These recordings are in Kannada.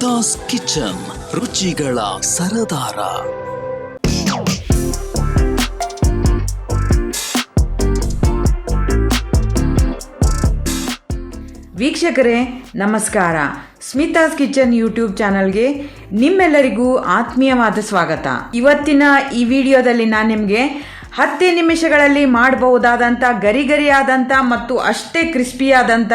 ಸ್ಮಿತಾಸ್ ಕಿಚನ್, ರುಚಿಗಳ ಸರದಾರ. ವೀಕ್ಷಕರೇ, ನಮಸ್ಕಾರ. ಸ್ಮಿತಾಸ್ ಕಿಚನ್ ಯೂಟ್ಯೂಬ್ ಚಾನಲ್ಗೆ ನಿಮ್ಮೆಲ್ಲರಿಗೂ ಆತ್ಮೀಯವಾದ ಸ್ವಾಗತ. ಇವತ್ತಿನ ಈ ವಿಡಿಯೋದಲ್ಲಿ ನಾನು ನಿಮಗೆ ಹತ್ತೇ ನಿಮಿಷಗಳಲ್ಲಿ ಮಾಡಬಹುದಾದಂಥ ಗರಿ ಗರಿಯಾದಂಥ ಮತ್ತು ಅಷ್ಟೇ ಕ್ರಿಸ್ಪಿಯಾದಂಥ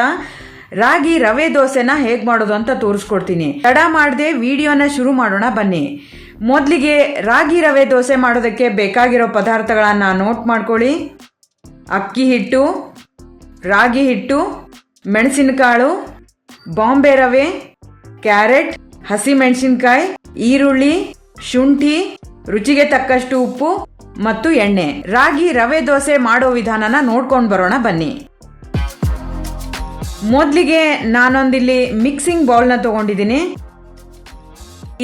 ರಾಗಿ ರವೆ ದೋಸೆನ ಹೇಗೆ ಮಾಡೋದು ಅಂತ ತೋರಿಸ್ಕೊಡ್ತೀನಿ. ತಡ ಮಾಡದೆ ವಿಡಿಯೋನ ಶುರು ಮಾಡೋಣ, ಬನ್ನಿ. ಮೊದಲಿಗೆ ರಾಗಿ ರವೆ ದೋಸೆ ಮಾಡೋದಕ್ಕೆ ಬೇಕಾಗಿರೋ ಪದಾರ್ಥಗಳನ್ನು ನೋಟ್ ಮಾಡ್ಕೊಳ್ಳಿ. ಅಕ್ಕಿ ಹಿಟ್ಟು, ರಾಗಿ ಹಿಟ್ಟು, ಮೆಣಸಿನಕಾಳು, ಬಾಂಬೆ ರವೆ, ಕ್ಯಾರೆಟ್ ಹಸಿ ಮೆಣಸಿನಕಾಯಿ ಈರುಳ್ಳಿ, ಶುಂಠಿ, ರುಚಿಗೆ ತಕ್ಕಷ್ಟು ಉಪ್ಪು ಮತ್ತು ಎಣ್ಣೆ. ರಾಗಿ ರವೆ ದೋಸೆ ಮಾಡೋ ವಿಧಾನನ ನೋಡ್ಕೊಂಡು ಬರೋಣ, ಬನ್ನಿ. ಮೊದಲಿಗೆ ನಾನೊಂದಿಲ್ಲಿ ಮಿಕ್ಸಿಂಗ್ ಬೌಲ್ನ ತಗೊಂಡಿದ್ದೀನಿ.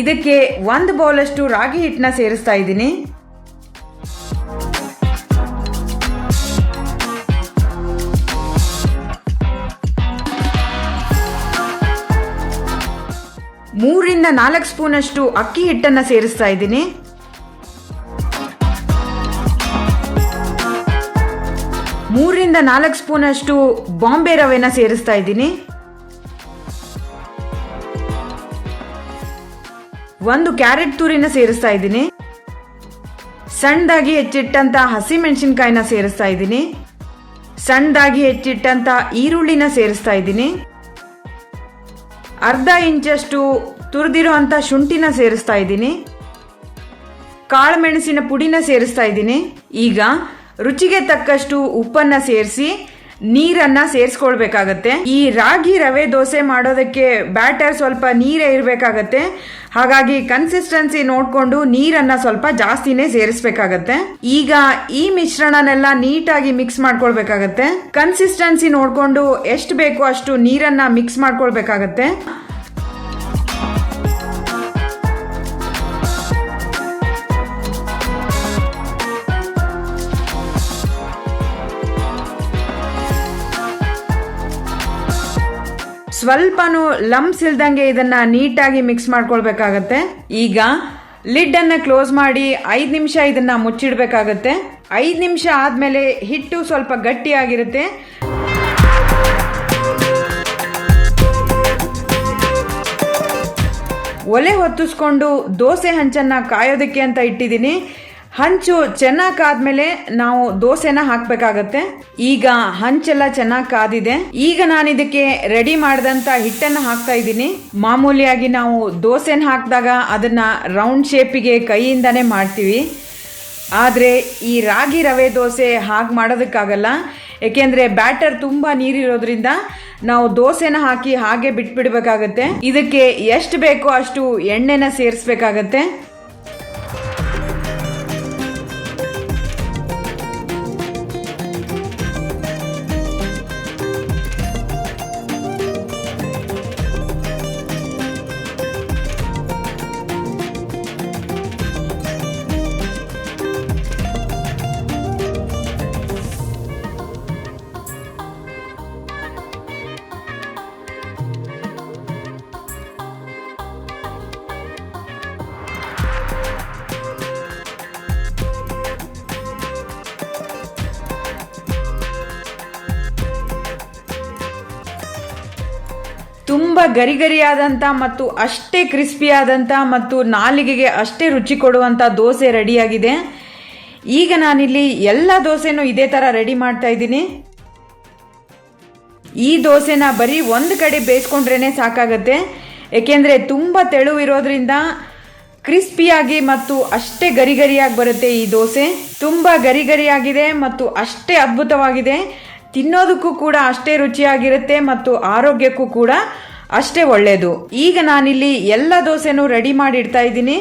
ಇದಕ್ಕೆ ಒಂದು ಬೌಲಷ್ಟು ರಾಗಿ ಹಿಟ್ಟನ್ನ ಸೇರಿಸ್ತಾ ಇದ್ದೀನಿ. ಮೂರಿಂದ ನಾಲ್ಕು ಸ್ಪೂನಷ್ಟು ಅಕ್ಕಿ ಹಿಟ್ಟನ್ನು ಸೇರಿಸ್ತಾ ಇದ್ದೀನಿ. ಮೂರಿಂದ ನಾಲ್ಕು ಸ್ಪೂನ್ ಅಷ್ಟು ಬಾಂಬೆ ರವೆನ ಸೇರಿಸ್ತಾ ಇದ್ದೀನಿ. ಒಂದು ಕ್ಯಾರೆಟ್ ತುರಿನ ಸೇರಿಸ್ತಾ ಇದ್ದೀನಿ. ಸಣ್ಣದಾಗಿ ಹೆಚ್ಚಿಟ್ಟಂತ ಹಸಿ ಮೆಣಸಿನ್ಕಾಯಿನ ಸೇರಿಸ್ತಾ ಇದ್ದೀನಿ. ಸಣ್ಣದಾಗಿ ಹೆಚ್ಚಿಟ್ಟಂತ ಈರುಳ್ಳಿನ ಸೇರಿಸ್ತಾ ಇದ್ದೀನಿ. ಅರ್ಧ ಇಂಚಷ್ಟು ತುರಿದಿರೋ ಅಂತ ಶುಂಠಿನ ಸೇರಿಸ್ತಾ ಇದ್ದೀನಿ. ಕಾಳು ಮೆಣಸಿನ ಪುಡಿನ ಸೇರಿಸ್ತಾ ಇದ್ದೀನಿ. ಈಗ ರುಚಿಗೆ ತಕ್ಕಷ್ಟು ಉಪ್ಪನ್ನ ಸೇರಿಸಿ ನೀರನ್ನ ಸೇರಿಸ್ಕೊಳ್ಬೇಕಾಗತ್ತೆ. ಈ ರಾಗಿ ರವೆ ದೋಸೆ ಮಾಡೋದಕ್ಕೆ ಬ್ಯಾಟರ್ ಸ್ವಲ್ಪ ನೀರೇ ಇರಬೇಕಾಗತ್ತೆ. ಹಾಗಾಗಿ ಕನ್ಸಿಸ್ಟೆನ್ಸಿ ನೋಡಿಕೊಂಡು ನೀರನ್ನ ಸ್ವಲ್ಪ ಜಾಸ್ತಿನೇ ಸೇರಿಸ್ಬೇಕಾಗತ್ತೆ. ಈಗ ಈ ಮಿಶ್ರಣನೆಲ್ಲ ನೀಟಾಗಿ ಮಿಕ್ಸ್ ಮಾಡ್ಕೊಳ್ಬೇಕಾಗತ್ತೆ. ಕನ್ಸಿಸ್ಟೆನ್ಸಿ ನೋಡಿಕೊಂಡು ಎಷ್ಟು ಬೇಕೋ ಅಷ್ಟು ನೀರನ್ನ ಮಿಕ್ಸ್ ಮಾಡ್ಕೊಳ್ಬೇಕಾಗತ್ತೆ. ಸ್ವಲ್ಪನೂ ಲಂಪ್ಸ್ ಇಲ್ದಂಗೆ ಇದನ್ನ ನೀಟಾಗಿ ಮಿಕ್ಸ್ ಮಾಡ್ಕೊಳ್ಬೇಕಾಗತ್ತೆ. ಈಗ ಲಿಡ್ ಅನ್ನ ಕ್ಲೋಸ್ ಮಾಡಿ ಐದು ನಿಮಿಷ ಇದನ್ನ ಮುಚ್ಚಿಡ್ಬೇಕಾಗತ್ತೆ. ಐದು ನಿಮಿಷ ಆದ್ಮೇಲೆ ಹಿಟ್ಟು ಸ್ವಲ್ಪ ಗಟ್ಟಿಯಾಗಿರುತ್ತೆ. ಒಲೆ ಹೊತ್ತಿಸ್ಕೊಂಡು ದೋಸೆ ಹಂಚನ್ನ ಕಾಯೋದಕ್ಕೆ ಅಂತ ಇಟ್ಟಿದ್ದೀನಿ. ಹಂಚು ಚೆನ್ನಾಗಿ ಕಾದ್ಮೇಲೆ ನಾವು ದೋಸೆನ ಹಾಕ್ಬೇಕಾಗತ್ತೆ. ಈಗ ಹಂಚೆಲ್ಲ ಚೆನ್ನಾಗಿ ಕಾದಿದೆ ಈಗ ನಾನು ಇದಕ್ಕೆ ರೆಡಿ ಮಾಡಿದಂತ ಹಿಟ್ಟನ್ನ ಹಾಕ್ತಾ ಇದ್ದೀನಿ. ಮಾಮೂಲಿಯಾಗಿ ನಾವು ದೋಸೆನ ಹಾಕಿದಾಗ ಅದನ್ನ ರೌಂಡ್ ಶೇಪಿಗೆ ಕೈಯಿಂದಾನೇ ಮಾಡ್ತೀವಿ. ಆದರೆ ಈ ರಾಗಿ ರವೆ ದೋಸೆ ಹಾಗೆ ಮಾಡೋದಕ್ಕಾಗಲ್ಲ. ಏಕೆಂದರೆ ಬ್ಯಾಟರ್ ತುಂಬ ನೀರಿರೋದ್ರಿಂದ ನಾವು ದೋಸೆನ ಹಾಕಿ ಹಾಗೆ ಬಿಟ್ಬಿಡ್ಬೇಕಾಗತ್ತೆ. ಇದಕ್ಕೆ ಎಷ್ಟು ಬೇಕೋ ಅಷ್ಟು ಎಣ್ಣೆನ ಸೇರಿಸ್ಬೇಕಾಗತ್ತೆ. ತುಂಬ ಗರಿಗರಿಯಾದಂಥ ಮತ್ತು ಅಷ್ಟೇ ಕ್ರಿಸ್ಪಿಯಾದಂಥ ಮತ್ತು ನಾಲಿಗೆಗೆ ಅಷ್ಟೇ ರುಚಿ ಕೊಡುವಂಥ ದೋಸೆ ರೆಡಿಯಾಗಿದೆ. ಈಗ ನಾನಿಲ್ಲಿ ಎಲ್ಲ ದೋಸೆನೂ ಇದೇ ಥರ ರೆಡಿ ಮಾಡ್ತಾ ಇದ್ದೀನಿ. ಈ ದೋಸೆನ ಬರೀ ಒಂದು ಕಡೆ ಬೇಯಿಸ್ಕೊಂಡ್ರೇ ಸಾಕಾಗತ್ತೆ. ಏಕೆಂದರೆ ತುಂಬ ತೆಳು ಇರೋದ್ರಿಂದ ಕ್ರಿಸ್ಪಿಯಾಗಿ ಮತ್ತು ಅಷ್ಟೇ ಗರಿಗರಿಯಾಗಿ ಬರುತ್ತೆ ಈ ದೋಸೆ. ತುಂಬ ಗರಿಗರಿಯಾಗಿದೆ ಮತ್ತು ಅಷ್ಟೇ ಅದ್ಭುತವಾಗಿದೆ. ತಿನ್ನೋದಕ್ಕೂ ಕೂಡ ಅಷ್ಟೇ ರುಚಿಯಾಗಿರುತ್ತೆ ಮತ್ತು ಆರೋಗ್ಯಕ್ಕೂ ಕೂಡ ಅಷ್ಟೇ ಒಳ್ಳೆಯದು ಈಗ ನಾನಿಲ್ಲಿ ಎಲ್ಲ ದೋಸೆನೂ ರೆಡಿ ಮಾಡಿ ಇಡ್ತಾ ಇದ್ದೀನಿ.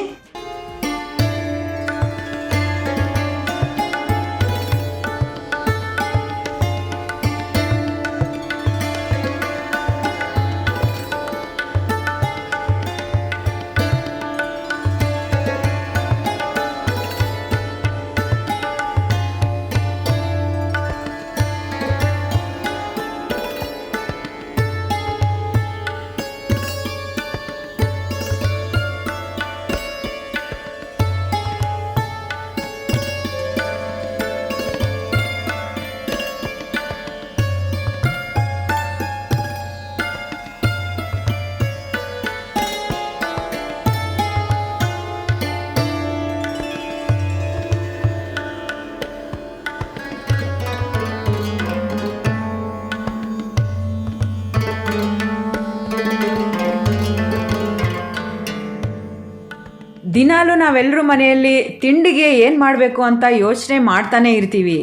ದಿನಾಲು ನಾವೆಲ್ಲರೂ ಮನೆಯಲ್ಲಿ ತಿಂಡಿಗೆ ಏನು ಮಾಡಬೇಕು ಅಂತ ಯೋಚನೆ ಮಾಡ್ತಾನೆ ಇರ್ತೀವಿ.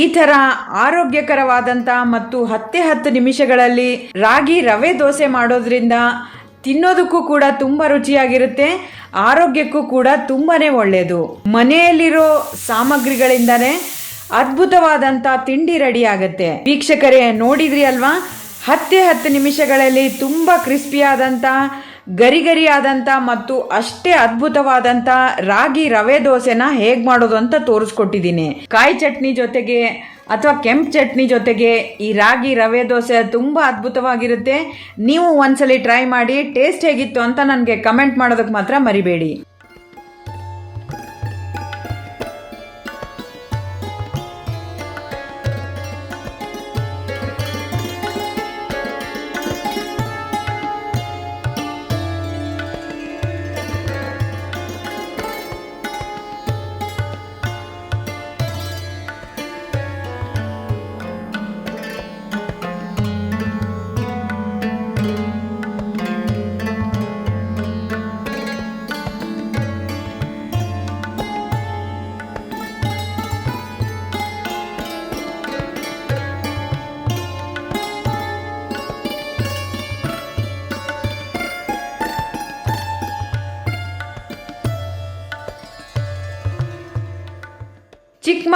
ಈ ಥರ ಆರೋಗ್ಯಕರವಾದಂಥ ಮತ್ತು ಹತ್ತೆ ಹತ್ತು ನಿಮಿಷಗಳಲ್ಲಿ ರಾಗಿ ರವೆ ದೋಸೆ ಮಾಡೋದ್ರಿಂದ ತಿನ್ನೋದಕ್ಕೂ ಕೂಡ ತುಂಬ ರುಚಿಯಾಗಿರುತ್ತೆ, ಆರೋಗ್ಯಕ್ಕೂ ಕೂಡ ತುಂಬಾನೇ ಒಳ್ಳೆಯದು ಮನೆಯಲ್ಲಿರೋ ಸಾಮಗ್ರಿಗಳಿಂದನೇ ಅದ್ಭುತವಾದಂಥ ತಿಂಡಿ ರೆಡಿ ಆಗುತ್ತೆ. ವೀಕ್ಷಕರೇ, ನೋಡಿದ್ರಿ ಅಲ್ವಾ? ಹತ್ತೆ ಹತ್ತು ನಿಮಿಷಗಳಲ್ಲಿ ತುಂಬ ಕ್ರಿಸ್ಪಿಯಾದಂಥ ಗರಿ ಗರಿ ಆದಂಥ ಮತ್ತು ಅಷ್ಟೇ ಅದ್ಭುತವಾದಂಥ ರಾಗಿ ರವೆ ದೋಸೆನ ಹೇಗೆ ಮಾಡೋದು ಅಂತ ತೋರಿಸ್ಕೊಟ್ಟಿದ್ದೀನಿ. ಕಾಯಿ ಚಟ್ನಿ ಜೊತೆಗೆ ಅಥವಾ ಕೆಂಪು ಚಟ್ನಿ ಜೊತೆಗೆ ಈ ರಾಗಿ ರವೆ ದೋಸೆ ತುಂಬ ಅದ್ಭುತವಾಗಿರುತ್ತೆ. ನೀವು ಒಂದ್ಸಲಿ ಟ್ರೈ ಮಾಡಿ, ಟೇಸ್ಟ್ ಹೇಗಿತ್ತು ಅಂತ ನನಗೆ ಕಮೆಂಟ್ ಮಾಡೋದಕ್ಕೆ ಮಾತ್ರ ಮರಿಬೇಡಿ.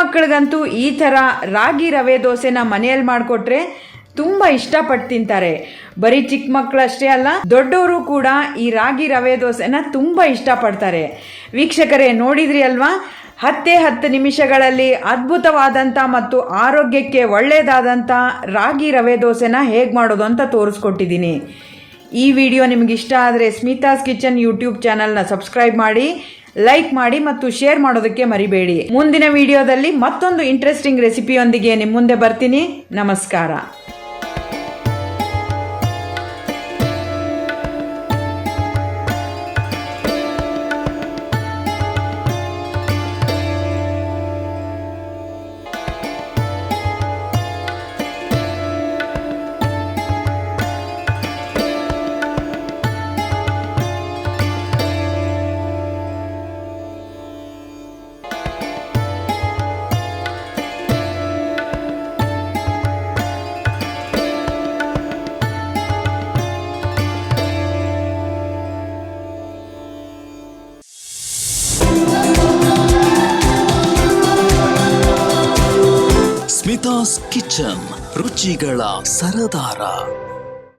ಮಕ್ಕಳಿಗಂತೂ ಈ ಥರ ರಾಗಿ ರವೆ ದೋಸೆನ ಮನೆಯಲ್ಲಿ ಮಾಡಿಕೊಟ್ರೆ ತುಂಬ ಇಷ್ಟಪಟ್ಟು ತಿಂತಾರೆ. ಬರೀ ಚಿಕ್ಕ ಮಕ್ಕಳಷ್ಟೇ ಅಲ್ಲ ದೊಡ್ಡವರು ಕೂಡ ಈ ರಾಗಿ ರವೆ ದೋಸೆನ ತುಂಬ ಇಷ್ಟಪಡ್ತಾರೆ. ವೀಕ್ಷಕರೇ, ನೋಡಿದ್ರಿ ಅಲ್ವಾ? ಹತ್ತೇ ಹತ್ತು ನಿಮಿಷಗಳಲ್ಲಿ ಅದ್ಭುತವಾದಂಥ ಮತ್ತು ಆರೋಗ್ಯಕ್ಕೆ ಒಳ್ಳೆಯದಾದಂಥ ರಾಗಿ ರವೆ ದೋಸೆನ ಹೇಗೆ ಮಾಡೋದು ಅಂತ ತೋರಿಸ್ಕೊಟ್ಟಿದ್ದೀನಿ. ಈ ವಿಡಿಯೋ ನಿಮಗಿಷ್ಟ ಆದರೆ ಸ್ಮಿತಾಸ್ ಕಿಚನ್ ಯೂಟ್ಯೂಬ್ ಚಾನಲ್ನ ಸಬ್ಸ್ಕ್ರೈಬ್ ಮಾಡಿ ಲೈಕ್ ಮಾಡಿ ಮತ್ತು ಶೇರ್ ಮಾಡೋದಕ್ಕೆ ಮರಿಬೇಡಿ. ಮುಂದಿನ ವಿಡಿಯೋದಲ್ಲಿ ಮತ್ತೊಂದು ಇಂಟ್ರೆಸ್ಟಿಂಗ್ ರೆಸಿಪಿಯೊಂದಿಗೆ ನಿಮ್ಮ ಮುಂದೆ ಬರ್ತೀನಿ. ನಮಸ್ಕಾರ. ಸ್ಮಿತಾಸ್ ಕಿಚನ್ ರುಚಿಗಳ ಸರದಾರ